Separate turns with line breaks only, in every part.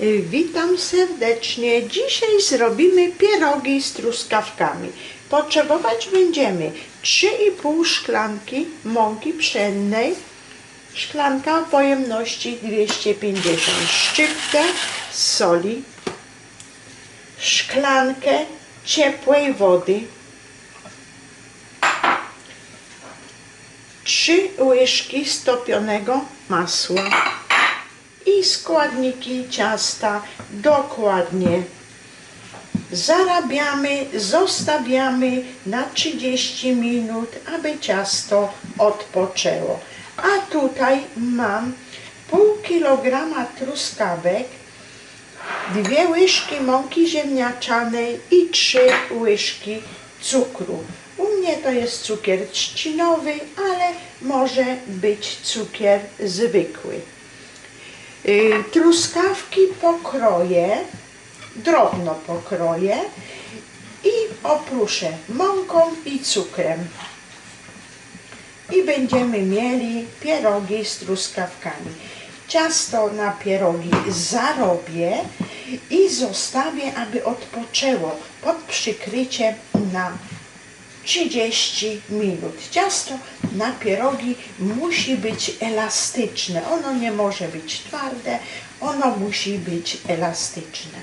Witam serdecznie. Dzisiaj zrobimy pierogi z truskawkami. Potrzebować będziemy 3,5 szklanki mąki pszennej, szklanka pojemności 250, szczyptę soli, szklankę ciepłej wody, 3 łyżki stopionego masła i składniki ciasta dokładnie zarabiamy, zostawiamy na 30 minut, aby ciasto odpoczęło. A tutaj mam pół kilograma truskawek, dwie łyżki mąki ziemniaczanej i trzy łyżki cukru. U mnie to jest cukier trzcinowy, ale może być cukier zwykły. Y, Truskawki pokroję, drobno pokroję i opruszę mąką i cukrem. I będziemy mieli pierogi z truskawkami. Ciasto na pierogi zarobię i zostawię, aby odpoczęło pod przykryciem na 30 minut. Ciasto na pierogi musi być elastyczne. Ono nie może być twarde, ono musi być elastyczne.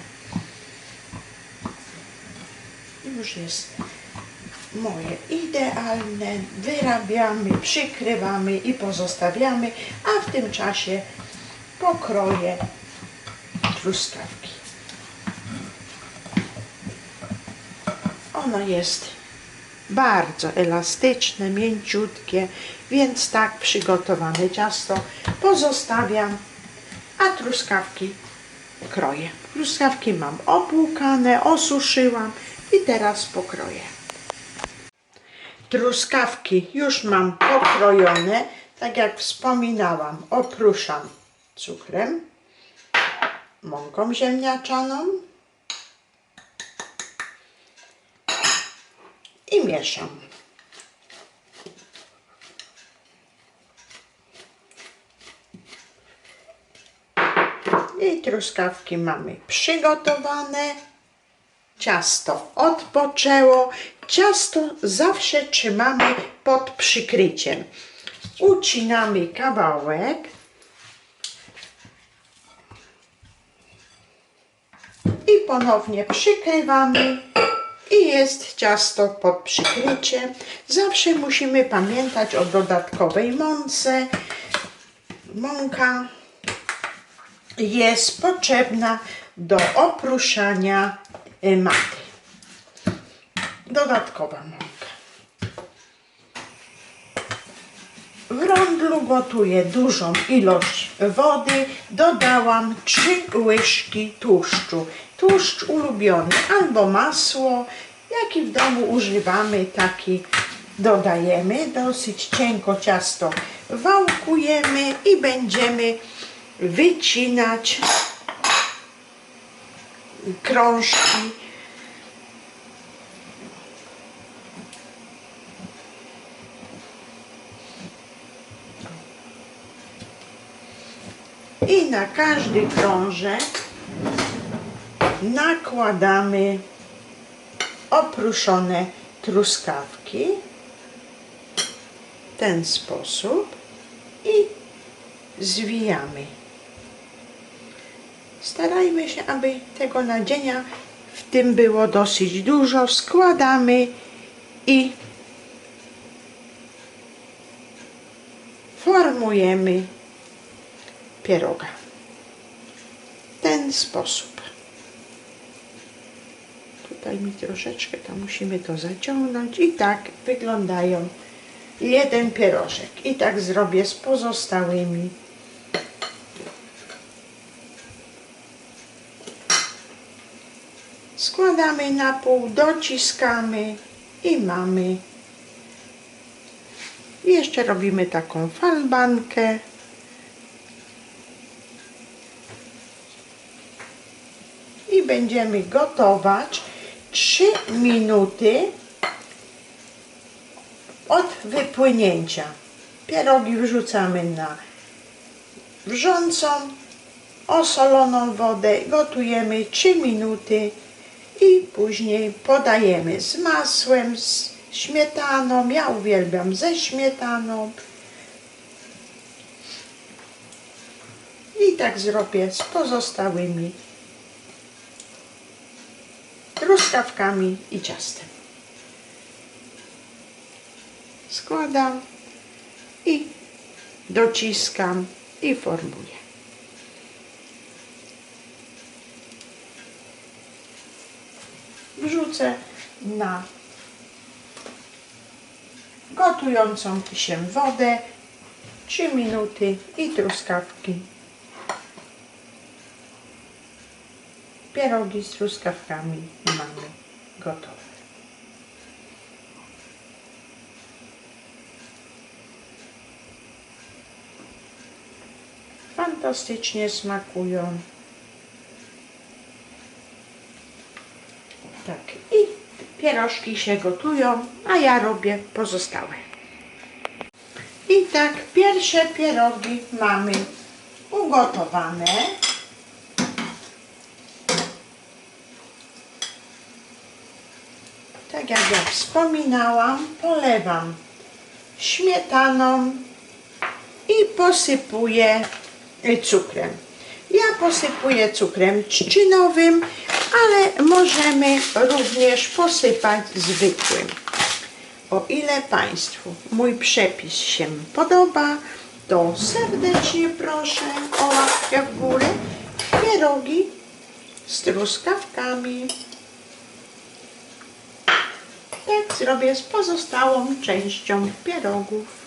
Już jest moje idealne. Wyrabiamy, przykrywamy i pozostawiamy, a w tym czasie pokroję truskawki. Ono jest bardzo elastyczne, mięciutkie, więc tak przygotowane ciasto pozostawiam, a truskawki kroję. Truskawki mam opłukane, osuszyłam i teraz pokroję. Truskawki już mam pokrojone, tak jak wspominałam, opruszam cukrem, mąką ziemniaczaną, i mieszam. I truskawki mamy przygotowane. Ciasto odpoczęło. Ciasto zawsze trzymamy pod przykryciem. Ucinamy kawałek. I ponownie przykrywamy i jest ciasto pod przykryciem. Zawsze musimy pamiętać o dodatkowej mące. Mąka jest potrzebna do opruszania y, maty. Dodatkowa mąka. Rondlu gotuję dużą ilość wody. Dodałam 3 łyżki tłuszczu. Tłuszcz ulubiony albo masło, jaki w domu używamy, taki dodajemy. Dosyć cienko ciasto wałkujemy i będziemy wycinać krążki. I na każdy krążek nakładamy opruszone truskawki w ten sposób i zwijamy. Starajmy się, aby tego nadzienia w tym było dosyć dużo. Składamy i formujemy pieroga. W ten sposób. Tutaj mi troszeczkę, to musimy to zaciągnąć i tak wyglądają jeden pierożek. I tak zrobię z pozostałymi. Składamy na pół, dociskamy i mamy. I jeszcze robimy taką falbankę. Będziemy gotować 3 minuty od wypłynięcia. Pierogi wrzucamy na wrzącą osoloną wodę, gotujemy 3 minuty i później podajemy z masłem, z śmietaną. Ja uwielbiam ze śmietaną. I tak zrobię z pozostałymi truskawkami i ciastem. Składam i dociskam i formuję. Wrzucę na gotującą się wodę 3 minuty i truskawki. Pierogi z truskawkami mamy gotowe. Fantastycznie smakują. Tak, i pierożki się gotują, a ja robię pozostałe. I tak, pierwsze pierogi mamy ugotowane. Tak jak ja wspominałam, polewam śmietaną i posypuję y, cukrem. Ja posypuję cukrem trzcinowym, ale możemy również posypać zwykłym. O ile Państwu mój przepis się podoba, to serdecznie proszę o łapkę w górę. Pierogi z truskawkami. Tak zrobię z pozostałą częścią pierogów.